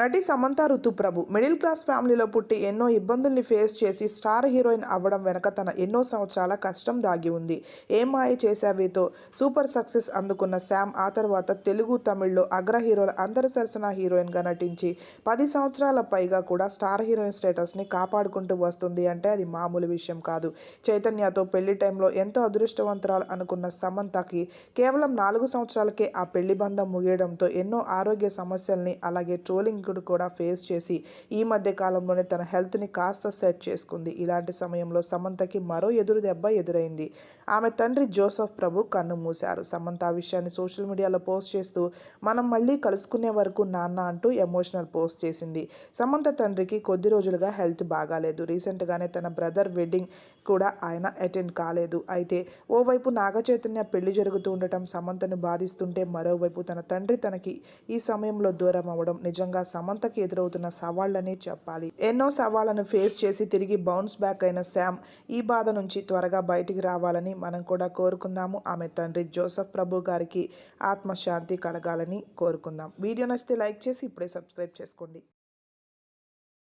నటి Samantha Ruth Prabhu middle class ఫ్యామిలీలో పుట్టి ఎన్నో ఇబ్బందుల్ని ఫేస్ చేసి స్టార్ హీరోయిన్ అవ్వడం వెనక తన ఎన్నో సంవత్సరాల కష్టం దాగి ఉంది. ఏ మాయ చేశావితో సూపర్ సక్సెస్ అందుకున్న శామ్ ఆ తర్వాత తెలుగు తమిళ్ళో అగ్ర హీరోల అందరి సరసన హీరోయిన్గా నటించి పది సంవత్సరాల పైగా కూడా స్టార్ హీరోయిన్ స్టేటస్ని కాపాడుకుంటూ వస్తుంది అంటే అది మామూలు విషయం కాదు. చైతన్యతో పెళ్ళి టైంలో ఎంతో అదృష్టవంతురాలు అనుకున్న సమంతకి కేవలం నాలుగు సంవత్సరాలకే ఆ పెళ్ళి బంధం ముగియడంతో ఎన్నో ఆరోగ్య సమస్యల్ని అలాగే ట్రోలింగ్ కూడా ఫేస్ చేసి ఈ మధ్య కాలంలోనే తన హెల్త్ని కాస్త సెట్ చేసుకుంది. ఇలాంటి సమయంలో సమంతకి మరో ఎదురు దెబ్బ ఎదురైంది. ఆమె తండ్రి జోసఫ్ ప్రభు కన్ను మూశారు. సమంత ఆ విషయాన్ని సోషల్ మీడియాలో పోస్ట్ చేస్తూ మనం మళ్ళీ కలుసుకునే వరకు నాన్న అంటూ ఎమోషనల్ పోస్ట్ చేసింది. సమంత తండ్రికి కొద్ది రోజులుగా హెల్త్ బాగాలేదు. రీసెంట్గానే తన బ్రదర్ వెడ్డింగ్ కూడా ఆయన అటెండ్ కాలేదు. అయితే ఓవైపు నాగచైతన్య పెళ్ళి జరుగుతూ ఉండటం సమంతను బాధిస్తుంటే మరోవైపు తన తండ్రి తనకి ఈ సమయంలో దూరం అవ్వడం నిజంగా సమంతకి ఎదురవుతున్న సవాళ్ళనే చెప్పాలి. ఎన్నో సవాళ్ళను ఫేస్ చేసి తిరిగి బౌన్స్ బ్యాక్ అయిన శామ్ ఈ బాధ నుంచి త్వరగా బయటికి రావాలని మనం కూడా కోరుకుందాము. ఆమె తండ్రి జోసఫ్ ప్రభు గారికి ఆత్మశాంతి కలగాలని కోరుకుందాం. వీడియో నచ్చితే లైక్ చేసి ఇప్పుడే సబ్స్క్రైబ్ చేసుకోండి.